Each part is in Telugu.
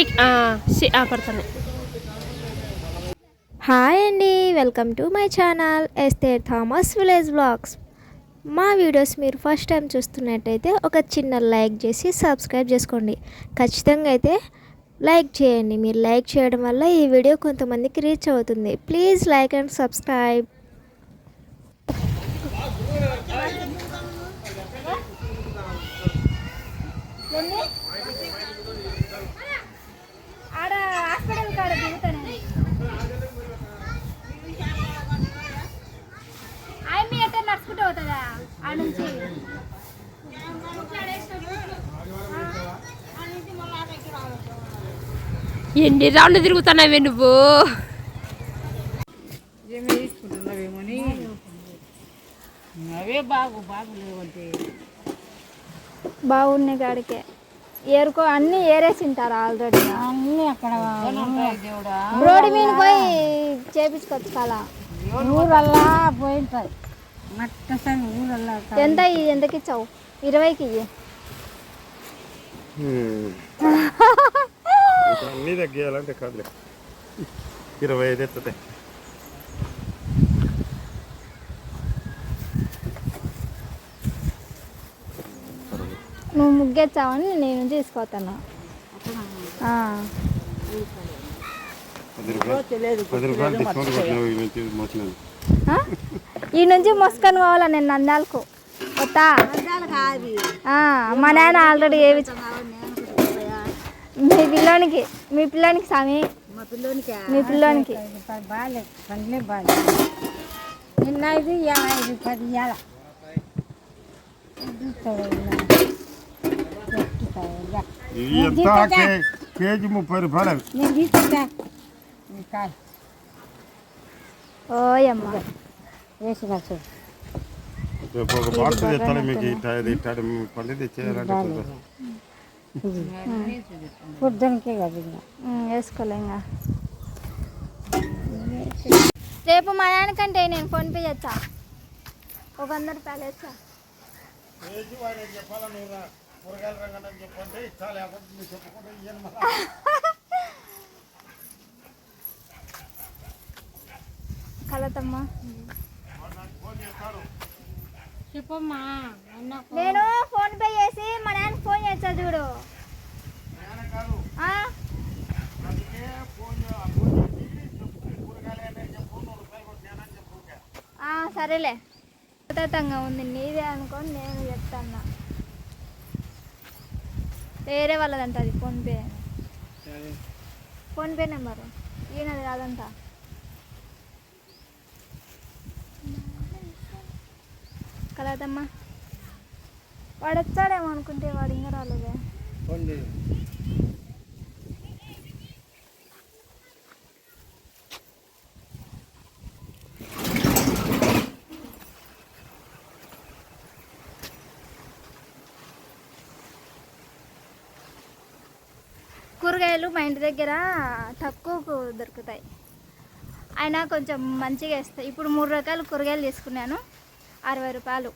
నీకు పడతాను హాయ్ అండి welcome to my channel Esther Thomas village blogs. మా వీడియోస్ మీరు ఫస్ట్ టైం చూస్తున్నట్టయితే ఒక చిన్న లైక్ చేసి సబ్స్క్రైబ్ చేసుకోండి. ఖచ్చితంగా అయితే లైక్ చేయండి. మీరు లైక్ చేయడం వల్ల ఈ వీడియో కొంతమందికి రీచ్ అవుతుంది. Please like and subscribe. ఆడ హాస్పిటల్ కాడ దిగుతాను. నడుచుకుంటూ అవుతుందా ఆ నుంచి. ఎన్ని రౌండ్లు తిరుగుతున్నావే నువ్వు? ఏమి తీసుకుంటున్నావేమోని? అవే బాగు బాగులేవంటే బాగున్నాయి కాడికే. ఏరుకో అన్ని ఏరేసి ఉంటారు ఆల్రెడీ అన్నీ అక్కడ రోడ్డు మీద పోయి చేపించుకోవచ్చు కలా ఊరల్లా పోయింటాయి మట్టసంగి ఊరల్లా ఎంత ఎంతకి ఇచ్చావు? ఇరవైకి ఇయ్యి. ఇంకా అన్నీ తగ్గియాలంటే కాదులే. ఇరవై ఐదు ఎత్తుంది నువ్వు ముగ్గెచ్చావని నేను తీసుకొస్తాను. కొట్టినావు ఈ నుంచి మోసుకొని పోవాలా నేను వస్తా. ఆ, మా నాన్న ఆల్రెడీ ఏవి మీ పిల్లోనికి మీ పిల్లోనికి స్వామి మా పిల్లోనికి. నిన్న ఐదు ఇవాళ ఐదు పది ఇవాళ ఇవి ఎంత కే- కేజీ ముప్పై రూపాయలు ఓయమ్మ వేసిన చూడు. రేపు ఒక బాక్స్ తెస్తాను మీకు ఇట్లా ఇది ఇట్లా పళ్ళు తెచ్చేయాలంటే కుదరదు. పొద్దునకే కదా ఇంకా ఉమ్, వేసుకోలే ఇంకా. రేపు మా నాన్నకంటే నేను ఫోన్ పే చేస్తా ఒక వంద రూపాయలు వేస్తా కలతమ్మా. చెప్పమ్మా నేను ఫోన్ పే చేసి మా నాన్న ఫోన్ చేస్తా చూడు. ఆ? ఆ, సరేలే. ఉంది. నీదే అనుకోని నేను చెప్తాను వేరే వాళ్ళదంట అది ఫోన్పే. PhonePe number. ఈయనది కాదంట. కలదమ్మా వాడు వచ్చాడేమో అనుకుంటే వాడు ఇంకా రాలేదే. కూరగాయలు మా ఇంటి దగ్గర తక్కువకు దొరుకుతాయి. అయినా కొంచెం మంచిగా వేస్తాయి. ఇప్పుడు మూడు రకాల కూరగాయలు తీసుకున్నాను. అరవై రూపాయలు.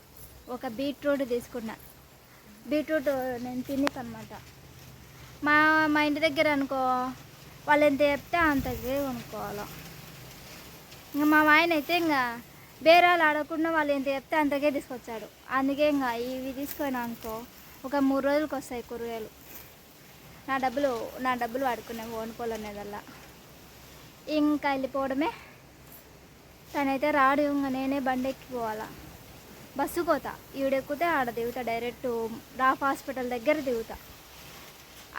ఒక బీట్రూట్ తీసుకున్నా. బీట్రూట్ నేను తినిక అనమాట మా మా ఇంటి దగ్గర అనుకో వాళ్ళు ఎంత చెప్తే అంతకే కొనుక్కోవాలి. ఇంకా మా ఆయన అయితే ఇంకా బేరాలు ఆడకుండా వాళ్ళు ఎంత చెప్తే అంతకే తీసుకొచ్చాడు. అందుకే ఇంకా ఇవి తీసుకొని అనుకో ఒక మూడు రోజులకు వస్తాయి కూరగాయలు. నా డబ్బులు నా డబ్బులు వాడుకునే ఓనుకోవాలనేదల్లా ఇంకా వెళ్ళిపోవడమే. తనైతే రాడు ఇంకా నేనే బండి ఎక్కిపోవాలా బస్సు కోతా. ఈడెక్కితే ఆడ దిగుతా డైరెక్ట్ రాఫ్ హాస్పిటల్ దగ్గర దిగుతా.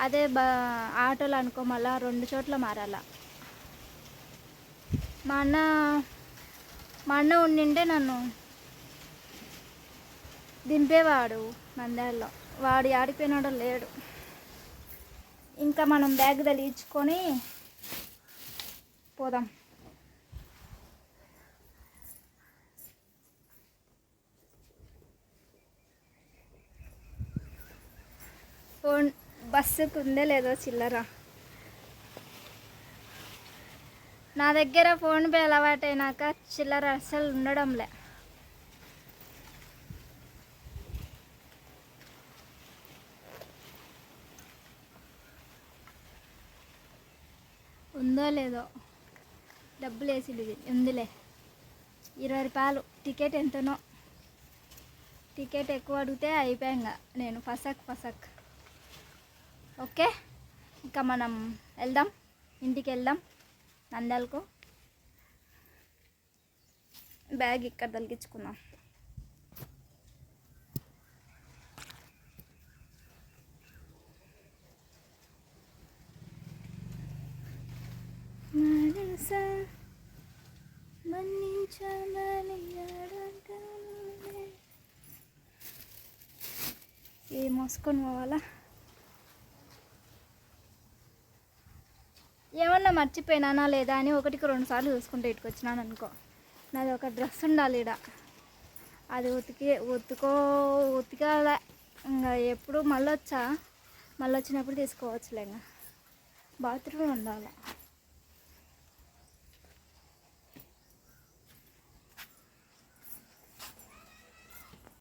అదే బ ఆటోలు అనుకో మళ్ళా రెండు చోట్ల మారాల. మా అన్న మా అన్న ఉండింటే నన్ను దింపేవాడు మందాల్లో వాడు ఆడిపోయినాడో లేడు. ఇంకా మనం బ్యాగ్ తగిలించుకొని పోదాం. ఫోన్ బస్సుకు ఉందే లేదో చిల్లర. నా దగ్గర ఫోన్ పే అలవాటైనాక చిల్లర అసలు ఉండడంలే. ఉందో లేదో డబ్బులు వేసిండు ఉందిలే. ఇరవై రూపాయలు. టికెట్ ఎంతనో. టికెట్ ఎక్కువ అడిగితే అయిపోయాక నేను ఫసక్ ఫసక్. ఓకే? ఇంకా మనం వెళ్దాం. ఇంటికి వెళ్దాం. నందాలకు. బ్యాగ్ ఇక్కడ తలిగించుకుందాం. మనస మన్నించమని అడగనులే. మోసుకొని పోవాలా? ఏమన్నా మర్చిపోయినానా లేదా అని ఒకటికి రెండు సార్లు చూసుకుంటే ఇటుకొచ్చినాను అనుకో. నాది ఒక డ్రెస్ ఉండాలి ఈడ. అది ఉతికి ఉతుకో ఉతికాల. ఇంకా ఎప్పుడు మళ్ళీ వచ్చా మళ్ళీ వచ్చినప్పుడు తీసుకోవచ్చులే ఇంకా బాత్రూమ్ ఉండాలి?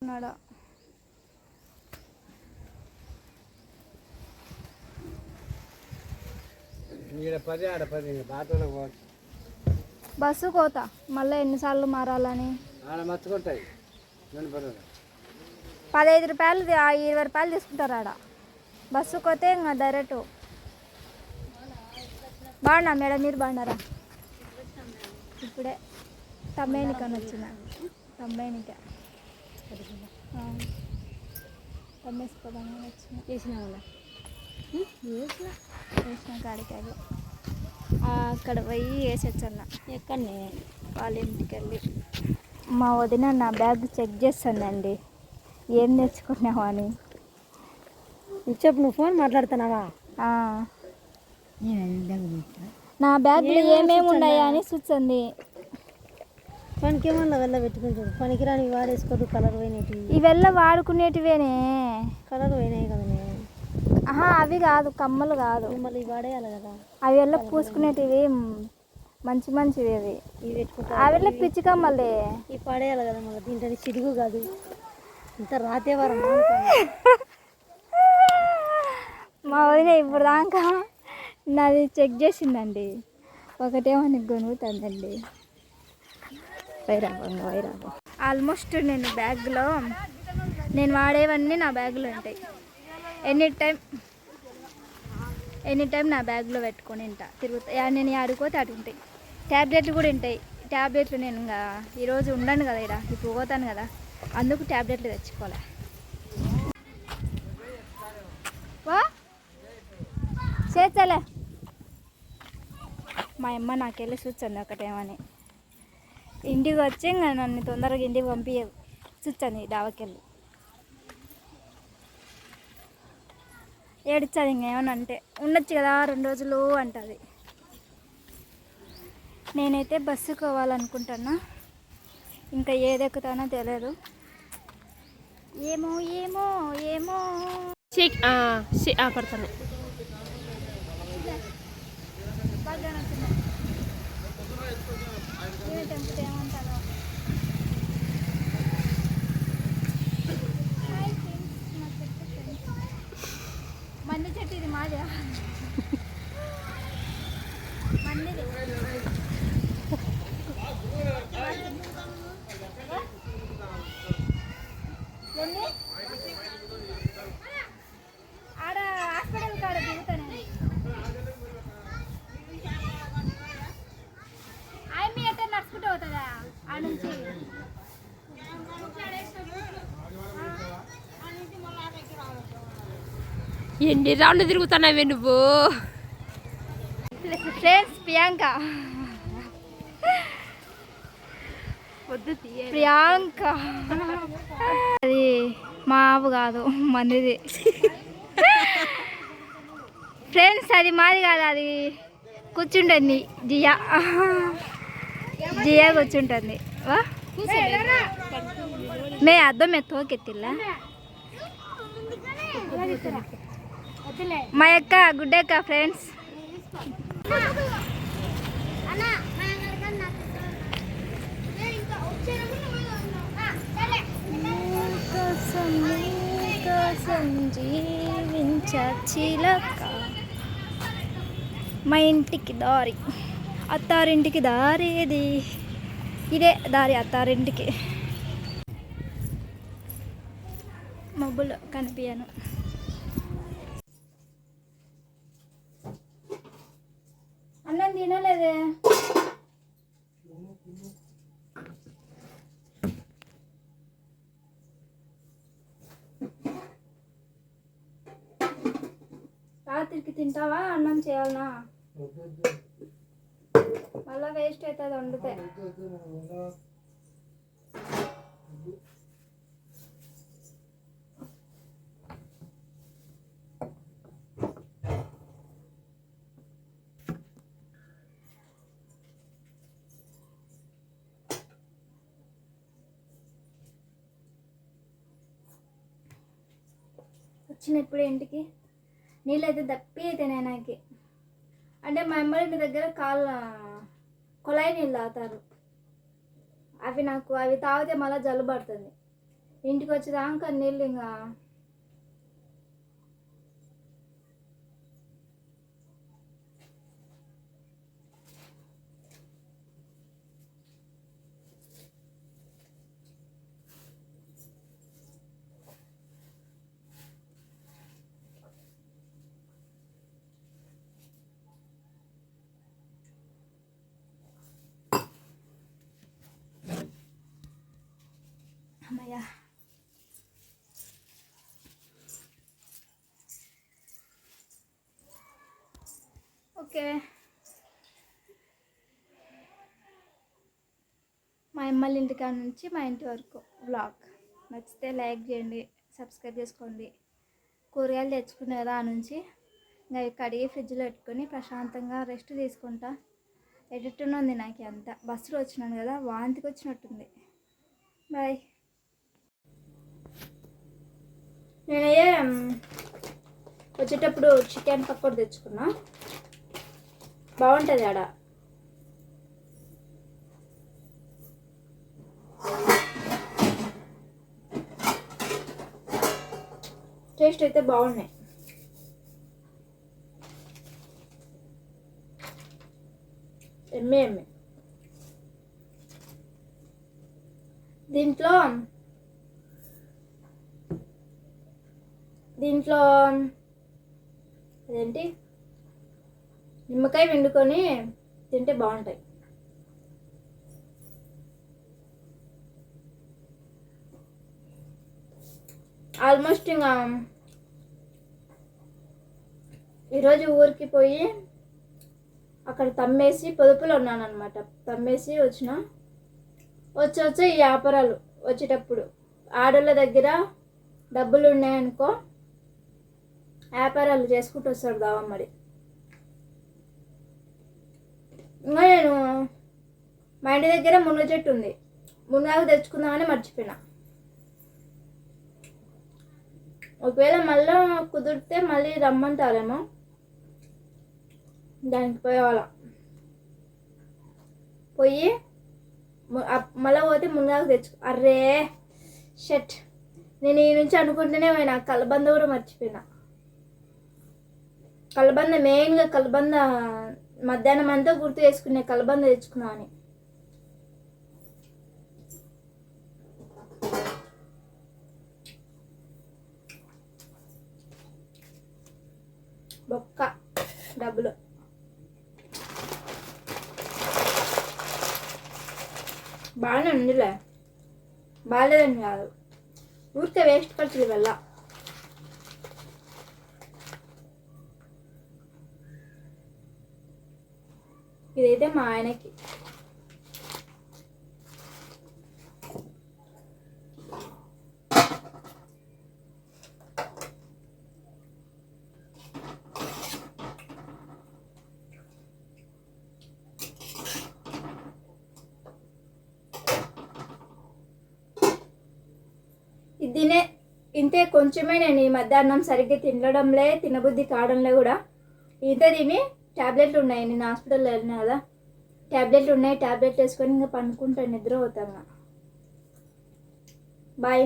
ఉన్నాడా? బస్సు కోత మళ్ళీ ఎన్నిసార్లు మారాలని? పదహైదు రూపాయలు ఇరవై రూపాయలు తీసుకుంటారు ఆడ. బస్సు కోతే ఇంకా డైరెక్ట్. బాగున్నా మేడం మీరు బాగున్నారా? ఇప్పుడే. తమ్మేనికని వచ్చిన. తమ్మేనిక. తమ్మేసుకోదామని వచ్చిన చేసిన వాళ్ళ వేసిన కాడికి ఆ, అక్కడ పోయి వేసొచ్చన్న ఎక్కడనే వాళ్ళ ఇంటికి వెళ్ళి మా వదిన నా బ్యాగ్ చెక్ చేస్తుందండి ఏం తెచ్చుకున్నావు అని చెప్పు నువ్వు ఫోన్ మాట్లాడుతున్నావా. నా బ్యాగ్లో ఏమేమి ఉన్నాయా అని చూస్తుంది పనికి ఏమన్నా వెళ్ళ పెట్టుకుంటాడు పనికిరాని వాడేసుకోడు కలర్ పోయినవి ఇవెల్ల వాడుకునేటివేనే. కలర్ పోయినాయి కదా ఆహా అవి కాదు కమ్మలు కాదు. మళ్ళీ వాడేయాలి కదా. అవి వెళ్ళ పూసుకునేటివి మంచి మంచివి అవి. ఇవి పెట్టుకుంటా అవి పిచ్చి కమ్మలే. ఇవి పడేయాలి కదా మళ్ళీ దీంట్లో చిరుగు కాదు. ఇంత రాతే వారం మా వదిన ఇప్పుడు దాకా నాది చెక్ చేసిందండి. ఒకటేమో నీకు గొనుగుతుందండి. వైరాబం వైరాబం ఆల్మోస్ట్ నేను బ్యాగ్లో నేను వాడేవన్నీ నా బ్యాగ్లో ఉంటాయి. ఎనీ టైం ఎనీ టైం నా బ్యాగ్లో పెట్టుకొని ఉంటా తిరుగుతా. నేను ఆడుకోతే అటు ఉంటాయి. ట్యాబ్లెట్లు కూడా ఉంటాయి. ట్యాబ్లెట్లు నేను ఇంకా ఈరోజు ఉండను కదా ఇక్కడ ఇప్పుడు పోతాను కదా. అందుకు ట్యాబ్లెట్లు తెచ్చుకోలే. వా! చేస్తలే మా అమ్మ నాకెళ్ళి చూస్తుంది ఒకటేమని. ఇంటికి వచ్చి ఇంకా నన్ను తొందరగా ఇంటికి పంపించదు చూస్తుంది డాబాకెళ్ళి ఇంకా ఇంకేమని అంటే ఉండొచ్చు కదా రెండు రోజులు అంటుంది. నేనైతే బస్సు పోవాలనుకుంటున్నా. ఇంకా ఏది ఎక్కుతానో తెలియదు. ఏమో ఏమో ఏమో. చెక్ పడతాను బాగా నచ్చింది ఈమె టెంపుల్ ఏమంటారో హాయ్ ఫ్రెండ్స్ మా చెట్టు ఫ్రెండ్స్ మంది చెట్టు ఇది మాది మందిది ఎన్ని ఆడ హాస్పిటల్ కాడ దిగుతాను ఆయన మీ ఎట్ట నడుచుకుంటూ అవుతుందా ఆ నుంచి ఎన్ని రౌండ్లు తిరుగుతున్నావే నువ్వు? ఫ్రెండ్స్ ప్రియాంక. వద్దు తీయ ప్రియాంక. అది మా ఆవు కాదు మనది. ఫ్రెండ్స్ అది మాది కాదు అది కూర్చుంటుంది జియా. జియా కూర్చుంటుంది. వా. మే అద్దం మే మా యొక్క ఫ్రెండ్స్ కోసం జీవించ చిలక మా ఇంటికి దారి. అత్తారింటికి దారి ఇది ఇదే దారి అత్తారింటికి. మబ్బులు కనిపించను తినలేదే రాత్రికి తింటావా? అన్నం చేయాలనా? మళ్ళా వేస్ట్ అవుతుంది వండితే. వచ్చినప్పుడు ఇంటికి నీళ్ళైతే దప్పి అయితేనే నాకు అంటే మా అమ్మాయి ఇంటి దగ్గర కాళ్ళ కుళాయి నీళ్ళు తాగుతారు. అవి నాకు అవి తాగితే మళ్ళీ జలుబు పడుతుంది. ఇంటికి వచ్చేదాకా నీళ్ళు ఇంకా అమ్మయ్య ఓకే. మా అమ్మల ఇంటికాడ నుంచి మా ఇంటి వరకు బ్లాగ్ నచ్చితే లైక్ చేయండి సబ్స్క్రైబ్ చేసుకోండి. కూరగాయలు తెచ్చుకునే కదా నుంచి ఇంకా కడిగి ఫ్రిడ్జ్లో పెట్టుకొని ప్రశాంతంగా రెస్ట్ తీసుకుంటా. ఉంది నాకు అంత. బస్సులో వచ్చినాను కదా వాంతికి వచ్చినట్టుంది. బాయ్ నేనయ్యే వచ్చేటప్పుడు చికెన్ పకోడీ తెచ్చుకున్నా. బాగుంటుంది ఆడ. టేస్ట్ అయితే బాగున్నాయి. ఎమ్మె ఎమ్మె. దీంట్లో దీంట్లో అదేంటి? నిమ్మకాయ వండుకొని తింటే బాగుంటాయి. ఆల్మోస్ట్ ఇంకా ఈరోజు ఊరికి పోయి అక్కడ తమ్మేసి పొదుపులో ఉన్నాను అనమాట తమ్మేసి వచ్చిన. వచ్చి వచ్చి ఈ వ్యాపారాలు వచ్చేటప్పుడు ఆడోళ్ళ దగ్గర డబ్బులు ఉన్నాయనుకో వ్యాపారాలు చేసుకుంటూ వస్తాడు దావా మరి. ఇంకా నేను మా ఇంటి దగ్గర మునగ చెట్టు ఉంది. మునగాకు తెచ్చుకుందామని మర్చిపోయినా. ఒకవేళ మళ్ళీ కుదిరితే మళ్ళీ రమ్మంటారేమో? దానికి పోయేవాళ్ళ. పోయి ము- మళ్ళీ పోతే మునగాకు తెచ్చు అర్రే షట్. నేను ఈ నుంచి అనుకుంటూనే పోయినా కలబంద కూడా మర్చిపోయినా. కలబంద మెయిన్గా కలబంద మధ్యాహ్నం అంతా గుర్తు చేసుకునే కలబంద తెచ్చుకున్నా అని. బొక్క డబ్బులు. బాగానే ఉందిలే. బాగాలేదని కాదు. ఊరికే వేస్ట్ ఖర్చులు వెళ్ళా ఇదైతే మా ఆయనకి. తినే ఇంతే కొంచెమే నేను ఈ మధ్యాహ్నం సరిగ్గా తినడంలే తినబుద్ధి కావడంలే కూడా. ఇంత తిని ట్యాబ్లెట్లు ఉన్నాయి నేను హాస్పిటల్లో వెళ్ళినా కదా. ట్యాబ్లెట్లు ఉన్నాయి ట్యాబ్లెట్ వేసుకొని ఇంకా పండుకుంటాను నిద్ర పోతాను బాయ్.